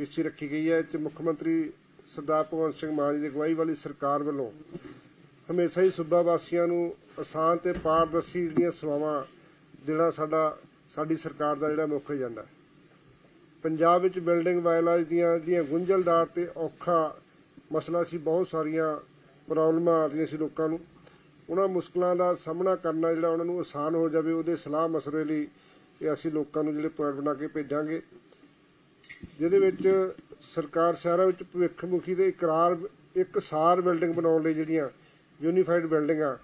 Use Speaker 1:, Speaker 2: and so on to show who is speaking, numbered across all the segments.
Speaker 1: ਹਿੱਸੀ ਰੱਖੀ ਗਈ ਹੈ ਤੇ ਮੁੱਖ ਮੰਤਰੀ ਸਰਦਾਰ ਭਗਵੰਤ ਸਿੰਘ ਮਾਨ ਜੀ ਦੀ ਅਗਵਾਈ ਵਾਲੀ ਸਰਕਾਰ ਵੱਲੋਂ ਹਮੇਸ਼ਾ ਹੀ ਸੂਬਾ ਵਾਸੀਆਂ ਨੂੰ ਆਸਾਨ ਤੇ ਪਾਰਦਰਸ਼ੀ ਜਿਹੜੀਆਂ ਸੇਵਾਵਾਂ ਦੇਣਾ ਸਾਡਾ, ਸਾਡੀ ਸਰਕਾਰ ਦਾ ਜਿਹੜਾ ਮੁੱਖ ਏਜੰਡਾ ਹੈ। ਪੰਜਾਬ ਵਿੱਚ ਬਿਲਡਿੰਗ ਵਾਇਲਾਜ ਦੀਆਂ ਜਿਹੜੀਆਂ ਗੁੰਝਲਦਾਰ ਤੇ ਔਖਾ ਮਸਲਾ ਸੀ, ਬਹੁਤ ਸਾਰੀਆਂ ਪ੍ਰੋਬਲਮਾਂ ਆ ਰਹੀਆਂ ਸੀ ਲੋਕਾਂ ਨੂੰ। ਉਹਨਾਂ ਮੁਸ਼ਕਲਾਂ ਦਾ ਸਾਹਮਣਾ ਕਰਨਾ ਜਿਹੜਾ ਉਹਨਾਂ ਨੂੰ ਆਸਾਨ ਹੋ ਜਾਵੇ, ਉਹਦੇ ਸਲਾਹ ਮਸਲੇ ਲਈ ਇਹ ਅਸੀਂ ਲੋਕਾਂ ਨੂੰ ਜਿਹੜੇ ਪੁਆਇੰਟ ਬਣਾ ਕੇ ਭੇਜਾਂਗੇ। ਜਿਹਦੇ ਵਿੱਚ ਸਰਕਾਰ ਸ਼ਹਿਰਾਂ ਵਿੱਚ ਭਵਿੱਖਮੁਖੀ ਦੇ ਇਕਰਾਰ, ਇੱਕ ਸਾਰ ਬਿਲਡਿੰਗ ਬਣਾਉਣ ਲਈ ਜਿਹੜੀਆਂ ਯੂਨੀਫਾਈਡ ਬਿਲਡਿੰਗਾਂ,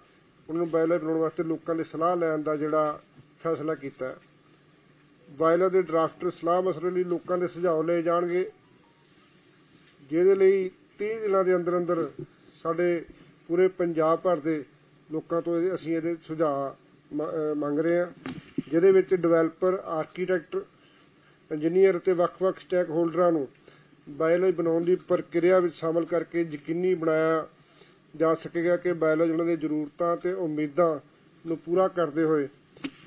Speaker 1: ਉਹਨਾਂ ਨੂੰ ਬਾਇਲਰ ਬਣਾਉਣ ਵਾਸਤੇ ਲੋਕਾਂ ਦੀ ਸਲਾਹ ਲੈਣ ਦਾ ਜਿਹੜਾ ਫੈਸਲਾ ਕੀਤਾ। ਹੈ ਦੇ ਡਰਾਫਟਰ ਸਲਾਹ ਮਸਲੇ ਲਈ ਲੋਕਾਂ ਦੇ ਸੁਝਾਅ ਲਏ ਜਾਣਗੇ। ਜਿਹਦੇ ਲਈ 30 ਦਿਨਾਂ ਦੇ ਅੰਦਰ ਅੰਦਰ ਸਾਡੇ ਪੂਰੇ ਪੰਜਾਬ ਭਰ ਦੇ ਲੋਕਾਂ ਤੋਂ ਇਹਦੇ- ਅਸੀਂ ਇਹਦੇ ਸੁਝਾਅ ਮੰਗ ਰਹੇ ਹਾਂ। ਜਿਹਦੇ ਵਿੱਚ ਡਿਵੈਲਪਰ ਆਰਕੀਟੈਕਟ ਇੰਜੀਨੀਅਰ ਅਤੇ ਵੱਖ-ਵੱਖ ਸਟੇਕ ਹੋਲਡਰਾਂ ਨੂੰ ਬਾਇਓਲੋਜੀ ਬਣਾਉਣ ਦੀ ਪ੍ਰਕਿਰਿਆ ਵਿੱਚ ਸ਼ਾਮਲ ਕਰਕੇ ਯਕੀਨੀ ਬਣਾਇਆ ਜਾ ਸਕੇਗਾ ਕਿ ਬਾਇਓਲੋਜੀ ਉਹਨਾਂ ਦੀਆਂ ਜ਼ਰੂਰਤਾਂ ਤੇ ਉਮੀਦਾਂ ਨੂੰ ਪੂਰਾ ਕਰਦੇ ਹੋਏ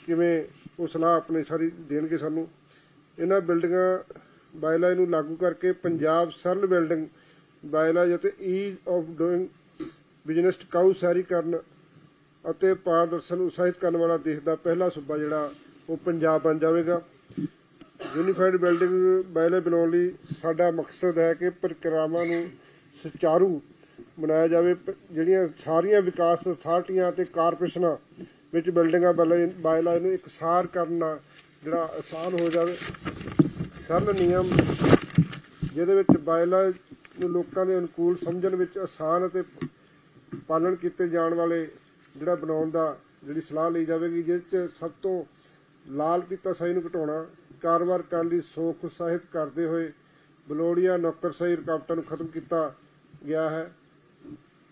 Speaker 1: ਕਿਵੇਂ ਉਹ ਸਲਾਹ ਆਪਣੀ ਸਾਰੀ ਦੇਣਗੇ ਸਾਨੂੰ। ਇਹਨਾਂ ਬਿਲਡਿੰਗਾਂ ਬਾਇਓਲੋਜੀ ਨੂੰ ਲਾਗੂ ਕਰਕੇ ਪੰਜਾਬ ਸਰਲ ਬਿਲਡਿੰਗ ਬਾਇਓਲੋਜੀ ਅਤੇ ਈਜ਼ ਆਫ ਡੂਇੰਗ ਬਿਜ਼ਨਸ ਟਿਕਾਊ ਸ਼ਹਿਰੀਕਰਨ ਅਤੇ ਪਾਰਦਰਸ਼ਨ ਨੂੰ ਉਤਸ਼ਾਹਿਤ ਕਰਨ ਵਾਲਾ ਦੇਸ਼ ਦਾ ਪਹਿਲਾ ਸੂਬਾ ਜਿਹੜਾ ਉਹ ਪੰਜਾਬ ਬਣ ਜਾਵੇਗਾ। ਯੂਨੀਫਾਈਡ ਬਿਲਡਿੰਗ ਬਾਇਓਲੋਜੀ ਬਣਾਉਣ ਲਈ ਸਾਡਾ ਮਕਸਦ ਹੈ ਕਿ ਪ੍ਰਕਿਰਿਆਵਾਂ ਨੂੰ ਸੁਚਾਰੂ ਬਣਾਇਆ ਜਾਵੇ। ਜਿਹੜੀਆਂ ਸਾਰੀਆਂ ਵਿਕਾਸ ਅਥਾਰਟੀਆਂ ਤੇ ਕਾਰਪੋਰੇਸ਼ਨਾਂ ਵਿੱਚ ਬਿਲਡਿੰਗਾਂ ਬਾਇਲਾ ਨੂੰ ਇਕਸਾਰ ਕਰਨਾ ਜਿਹੜਾ ਆਸਾਨ ਹੋ ਜਾਵੇ, ਸਰਲ ਨਿਯਮ ਜਿਹਦੇ ਵਿੱਚ ਬਾਇਲਾ ਨੂੰ ਲੋਕਾਂ ਦੇ ਅਨੁਕੂਲ ਸਮਝਣ ਵਿੱਚ ਆਸਾਨ ਅਤੇ ਪਾਲਣ ਕੀਤੇ ਜਾਣ ਵਾਲੇ ਜਿਹੜਾ ਬਣਾਉਣ ਦਾ ਜਿਹੜੀ ਸਲਾਹ ਲਈ ਜਾਵੇਗੀ ਜਿਸ 'ਚ ਸਭ ਤੋਂ ਲਾਲ ਪੀਤਾਸ਼ਾਹੀ ਨੂੰ ਘਟਾਉਣਾ ਕਾਰੋਬਾਰ ਕਰਨ ਦੀ ਸੋਖ ਉਤਸ਼ਾਹਿਤ ਕਰਦੇ ਹੋਏ ਬਲੋੜੀਆ ਨੌਕਰਸ਼ਾਹੀ ਰੁਕਾਵਟਾਂ ਨੂੰ ਖਤਮ ਕੀਤਾ ਗਿਆ ਹੈ।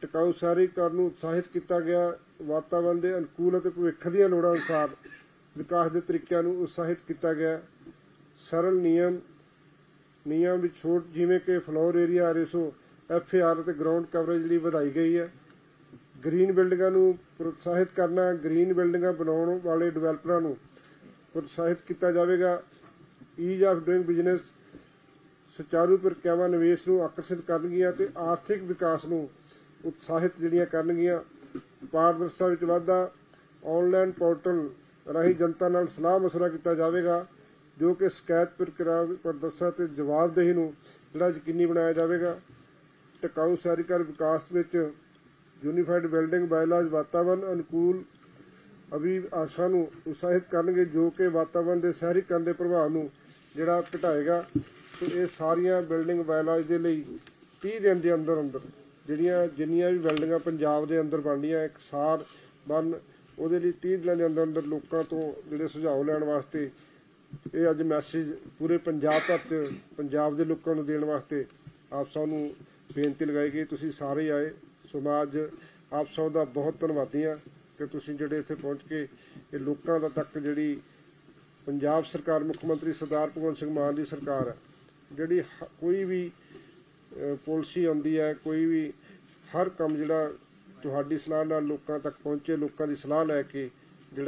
Speaker 1: ਟਿਕਾਊ ਸ਼ਹਿਰੀਕਰਨ ਨੂੰ ਉਤਸ਼ਾਹਿਤ ਕੀਤਾ ਗਿਆ। ਵਾਤਾਵਰਣ ਦੇ ਅਨੁਕੂਲ ਅਤੇ ਭਵਿੱਖ ਦੀਆਂ ਲੋੜਾਂ ਅਨੁਸਾਰ ਵਿਕਾਸ ਦੇ ਤਰੀਕਿਆਂ ਨੂੰ ਉਤਸ਼ਾਹਿਤ ਕੀਤਾ ਗਿਆ। ਸਰਲ ਨਿਯਮ ਨਿਯਮ ਵਿੱਚ ਛੋਟ ਜਿਵੇਂ ਕਿ ਫਲੋਰ ਏਰੀਆ ਰੇਸੋ ਐਫਏਆਰ ਅਤੇ ਗਰਾਊਂਡ ਕਵਰੇਜ ਲਈ ਵਧਾਈ ਗਈ ਹੈ। ਗ੍ਰੀਨ ਬਿਲਡਿੰਗਾਂ ਨੂੰ ਪ੍ਰੋਤਸਾਹਿਤ ਕਰਨਾ, ਗ੍ਰੀਨ ਬਿਲਡਿੰਗਾਂ ਬਣਾਉਣ ਵਾਲੇ ਡਿਵੈਲਪਰਾਂ ਨੂੰ ਪ੍ਰੋਤਸਾਹਿਤ ਕੀਤਾ ਜਾਵੇਗਾ। ਈਜ਼ ਆਫ ਡੂਇੰਗ ਬਿਜ਼ਨਸ ਸੁਚਾਰੂ ਪ੍ਰਕਿਰਿਆਵਾਂ ਨਿਵੇਸ਼ ਨੂੰ ਆਕਰਸ਼ਿਤ ਕਰਨਗੀਆਂ ਤੇ ਆਰਥਿਕ ਵਿਕਾਸ ਨੂੰ ਉਤਸ਼ਾਹਿਤ ਜਿਹੜੀਆਂ ਕਰਨਗੀਆਂ। ਪਾਰਦਰਸ਼ਤਾ ਵਿੱਚ ਵਾਧਾ ਆਨਲਾਈਨ ਪੋਰਟਲ ਰਾਹੀਂ ਜਨਤਾ ਨਾਲ ਸਲਾਹ ਮਸ਼ਵਰਾ ਕੀਤਾ ਜਾਵੇਗਾ, ਜੋ ਕਿ ਸ਼ਿਕਾਇਤ ਪ੍ਰਕਿਰਿਆ ਪ੍ਰਦਰਸ਼ਾ ਤੇ ਜਵਾਬਦੇਹੀ ਨੂੰ ਜਿਹੜਾ ਯਕੀਨੀ ਬਣਾਇਆ ਜਾਵੇਗਾ। ਟਿਕਾਊ ਸ਼ਹਿਰੀਕਰਨ ਵਿਕਾਸ ਵਿੱਚ ਯੂਨੀਫਾਈਡ ਬਿਲਡਿੰਗ ਬਾਇਲਾਜ ਵਾਤਾਵਰਣ ਅਨੁਕੂਲ ਅਭੀ ਆਸ਼ਾ ਨੂੰ ਉਤਸ਼ਾਹਿਤ ਕਰਨਗੇ, ਜੋ ਕਿ ਵਾਤਾਵਰਣ ਦੇ ਸ਼ਹਿਰੀਕਰਨ ਦੇ ਪ੍ਰਭਾਵ ਨੂੰ ਜਿਹੜਾ ਘਟਾਏਗਾ ਤੇ ਇਹ ਸਾਰੀਆਂ ਬਿਲਡਿੰਗ ਬਾਇਲਾਜ ਦੇ ਲਈ 30 ਦਿਨ ਦੇ ਅੰਦਰ ਅੰਦਰ ਜਿਹੜੀਆਂ ਜਿੰਨੀਆਂ ਵੀ ਬਿਲਡਿੰਗਾਂ ਪੰਜਾਬ ਦੇ ਅੰਦਰ ਬਣਦੀਆਂ ਇੱਕ ਸਾਰ ਬਣ, ਉਹਦੇ ਲਈ 30 ਦਿਨਾਂ ਦੇ ਅੰਦਰ ਅੰਦਰ ਲੋਕਾਂ ਤੋਂ ਜਿਹੜੇ ਸੁਝਾਅ ਲੈਣ ਵਾਸਤੇ ਇਹ ਅੱਜ ਮੈਸੇਜ ਪੂਰੇ ਪੰਜਾਬ ਤੱਕ, ਪੰਜਾਬ ਦੇ ਲੋਕਾਂ ਨੂੰ ਦੇਣ ਵਾਸਤੇ ਆਪ ਸਭ ਨੂੰ ਬੇਨਤੀ ਲਗਾਈ ਗਈ। ਤੁਸੀਂ ਸਾਰੇ ਆਏ। ਸਮਾਜ ਆਪ ਸਭ ਦਾ ਬਹੁਤ ਧੰਨਵਾਦੀ ਹਾਂ ਕਿ ਤੁਸੀਂ ਜਿਹੜੇ ਇੱਥੇ ਪਹੁੰਚ ਕੇ ਇਹ ਲੋਕਾਂ ਦਾ ਤੱਕ ਜਿਹੜੀ ਪੰਜਾਬ ਸਰਕਾਰ ਮੁੱਖ ਮੰਤਰੀ ਸਰਦਾਰ ਭਗਵੰਤ ਸਿੰਘ ਮਾਨ ਦੀ ਸਰਕਾਰ ਹੈ, ਜਿਹੜੀ ਹ- ਕੋਈ ਵੀ ਪਾਲਿਸੀ ਆਉਂਦੀ ਹੈ, ਕੋਈ ਵੀ, ਹਰ ਕੰਮ ਜਿਹੜਾ ਤੁਹਾਡੀ ਸਲਾਹ ਨਾਲ ਲੋਕਾਂ ਤੱਕ ਪਹੁੰਚੇ, ਲੋਕਾਂ ਦੀ ਸਲਾਹ ਲੈ ਕੇ